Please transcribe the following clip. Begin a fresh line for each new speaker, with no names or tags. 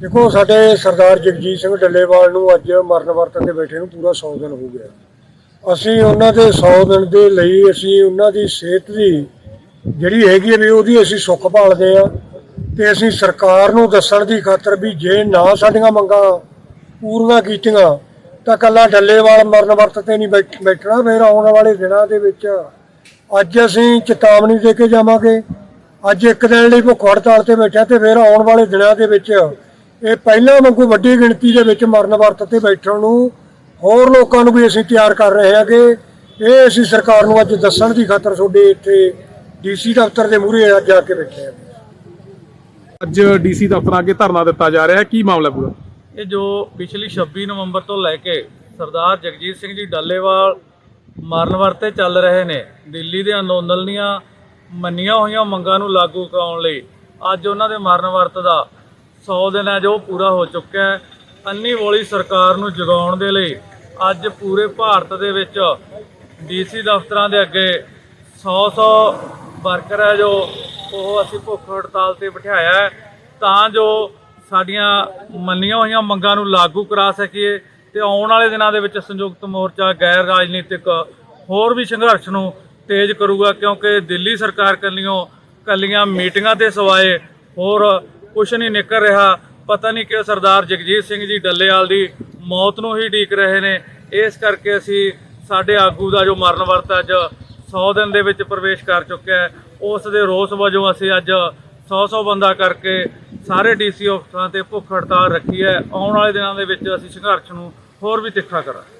ਦੇਖੋ, ਸਾਡੇ ਸਰਦਾਰ ਜਗਜੀਤ ਸਿੰਘ ਡੱਲੇਵਾਲ ਨੂੰ ਅੱਜ ਮਰਨ ਵਰਤ ਤੇ ਬੈਠੇ ਨੂੰ ਪੂਰਾ 100 ਦਿਨ ਹੋ ਗਿਆ। ਅਸੀਂ ਉਹਨਾਂ ਦੇ 100 ਦਿਨ ਦੇ ਲਈ ਅਸੀਂ ਉਹਨਾਂ ਦੀ ਸਿਹਤ ਦੀ ਜਿਹੜੀ ਹੈਗੀ ਹੈ ਵੀ ਉਹਦੀ ਅਸੀਂ ਸੁੱਖ ਭਾਲਦੇ ਆ ਤੇ ਅਸੀਂ ਸਰਕਾਰ ਨੂੰ ਦੱਸਣ ਦੀ ਖਾਤਰ ਵੀ ਜੇ ਨਾ ਸਾਡੀਆਂ ਮੰਗਾਂ ਪੂਰੀਆਂ ਕੀਤੀਆਂ, ਤਾਂ ਕੱਲਾ ਡੱਲੇਵਾਲ ਮਰਨ ਵਰਤ ਤੇ ਨਹੀਂ ਬੈਠ- ਬੈਠਣਾ, ਫਿਰ ਆਉਣ ਵਾਲੇ ਦਿਨਾਂ ਦੇ ਵਿੱਚ ਅੱਜ ਅਸੀਂ ਚੇਤਾਵਨੀ ਦੇ ਕੇ ਜਾਵਾਂਗੇ। ਅੱਜ ਇੱਕ ਦਿਨ ਲਈ ਭੁੱਖ ਹੜਤਾਲ ਤੇ ਬੈਠਾ ਤੇ ਫਿਰ ਆਉਣ ਵਾਲੇ ਦਿਨਾਂ ਦੇ ਵਿੱਚ ਇਹ ਪਹਿਲਾਂ ਵਾਂਗੂ ਵੱਡੀ ਗਿਣਤੀ ਦੇ ਵਿੱਚ ਮਰਨ ਵਰਤ ਤੇ ਬੈਠਣ ਨੂੰ ਹੋਰ ਲੋਕਾਂ ਨੂੰ ਵੀ ਅਸੀਂ ਤਿਆਰ ਕਰ ਰਹੇ ਹਾਂ ਕਿ ਇਹ ਅਸੀਂ ਸਰਕਾਰ ਨੂੰ ਅੱਜ ਦੱਸਣ ਦੀ ਖਾਤਰ ਤੁਹਾਡੇ ਇੱਥੇ ਡੀਸੀ ਦਫ਼ਤਰ ਦੇ ਮੂਹਰੇ ਅੱਜ ਆ ਕੇ ਬੈਠੇ ਹਾਂ।
ਅੱਜ ਡੀਸੀ ਦਫ਼ਤਰ ਅੱਗੇ ਧਰਨਾ ਦਿੱਤਾ ਜਾ ਰਿਹਾ ਹੈ। ਕੀ ਮਾਮਲਾ ਪੂਰਾ?
ਇਹ ਜੋ ਪਿਛਲੀ 26 ਨਵੰਬਰ ਤੋਂ ਲੈ ਕੇ ਸਰਦਾਰ ਜਗਜੀਤ ਸਿੰਘ ਜੀ ਡੱਲੇਵਾਲ ਮਰਨ ਵਰਤੇ ਚੱਲ ਰਹੇ ਨੇ ਦਿੱਲੀ ਦੇ ਅੰਦੋਲਨ ਦੀਆਂ ਮੰਨੀਆਂ ਹੋਈਆਂ ਮੰਗਾਂ ਨੂੰ ਲਾਗੂ ਕਰਾਉਣ ਲਈ ਅੱਜ ਉਹਨਾਂ ਦੇ ਮਰਨ ਵਰਤ ਦਾ 100 ਦਿਨ ਹੈ ਜੋ ਪੂਰਾ ਹੋ ਚੁੱਕਾ ਹੈ। ਅੰਨੀ ਵੋਲੀ ਸਰਕਾਰ ਨੂੰ ਜਗਾਉਣ ਦੇ ਲਈ ਅੱਜ ਪੂਰੇ ਭਾਰਤ ਦੇ ਵਿੱਚ ਡੀਸੀ ਦਫ਼ਤਰਾਂ ਦੇ ਅੱਗੇ 100-100 ਵਰਕਰ ਹੈ ਜੋ ਉਹ ਅਸੀਂ ਭੁੱਖ ਹੜਤਾਲ ਤੇ ਬਿਠਾਇਆ ਹੈ। ਤਾਂ ਜੋ ਸਾਡੀਆਂ ਮੰਨੀਆਂ ਹੋਈਆਂ ਮੰਗਾਂ ਨੂੰ ਲਾਗੂ ਕਰਾ ਸਕੀਏ ਤੇ ਆਉਣ ਵਾਲੇ ਦਿਨਾਂ ਦੇ ਵਿੱਚ ਸੰਯੁਕਤ ਮੋਰਚਾ ਗੈਰ ਰਾਜਨੀਤਿਕ ਹੋਰ ਵੀ ਸੰਘਰਸ਼ ਨੂੰ ਤੇਜ਼ ਕਰੂਗਾ, ਕਿਉਂਕਿ ਦਿੱਲੀ ਸਰਕਾਰ ਕੱਲੀਆਂ ਕੱਲੀਆਂ ਮੀਟਿੰਗਾਂ ਤੇ ਸਵਾਏ ਹੋਰ ਕੁਝ ਨਹੀਂ ਨਿਕਲ ਰਿਹਾ। ਪਤਾ ਨਹੀਂ ਕਿ ਸਰਦਾਰ ਜਗਜੀਤ ਸਿੰਘ ਜੀ ਡੱਲੇਵਾਲ ਦੀ ਮੌਤ ਨੂੰ ਹੀ ਢੀਕ ਰਹੇ ਨੇ। ਇਸ ਕਰਕੇ ਅਸੀਂ ਸਾਡੇ ਆਗੂ ਦਾ ਜੋ ਮਰਨ ਵਰਤ ਅੱਜ 100 ਦਿਨ ਦੇ ਵਿੱਚ ਪ੍ਰਵੇਸ਼ ਕਰ ਚੁੱਕਿਆ ਹੈ, ਉਸ ਦੇ ਰੋਸ ਵਜੋਂ ਅਸੀਂ ਅੱਜ 100-100 ਬੰਦਾ ਕਰਕੇ ਸਾਰੇ ਡੀਸੀ ਅਫਸਰਾਂ ਤੇ ਭੁੱਖ ਹੜਤਾਲ ਰੱਖੀ ਹੈ। ਆਉਣ ਵਾਲੇ ਦਿਨਾਂ ਦੇ ਵਿੱਚ ਅਸੀਂ ਸੰਘਰਸ਼ ਨੂੰ ਹੋਰ ਵੀ ਤਿੱਖਾ ਕਰਾਂਗੇ।